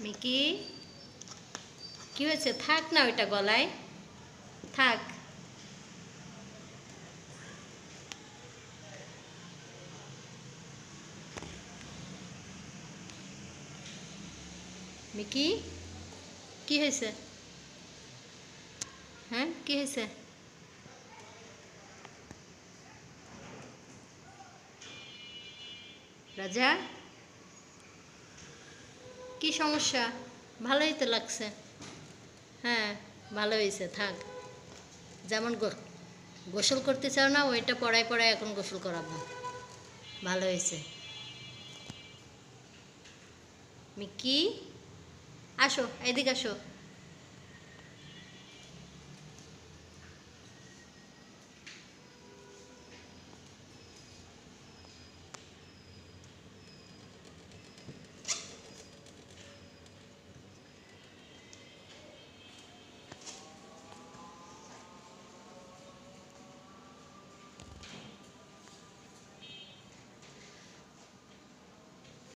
Mickey? কি হয়েছে? থাক না ওইটা গলায়। থাক। মিকি? কি হয়েছে? হ্যাঁ কি হয়েছে? রাজা? কি সমস্যা? ভালোই তো লাগছে। হ্যাঁ ভালো হয়েছে থাক। যেমন গোসল করতে চাও না, ওইটা পড়ায় পড়ায় এখন গোসল করাবো। ভালো হয়েছে মিকি? আসো, এদিকে আসো।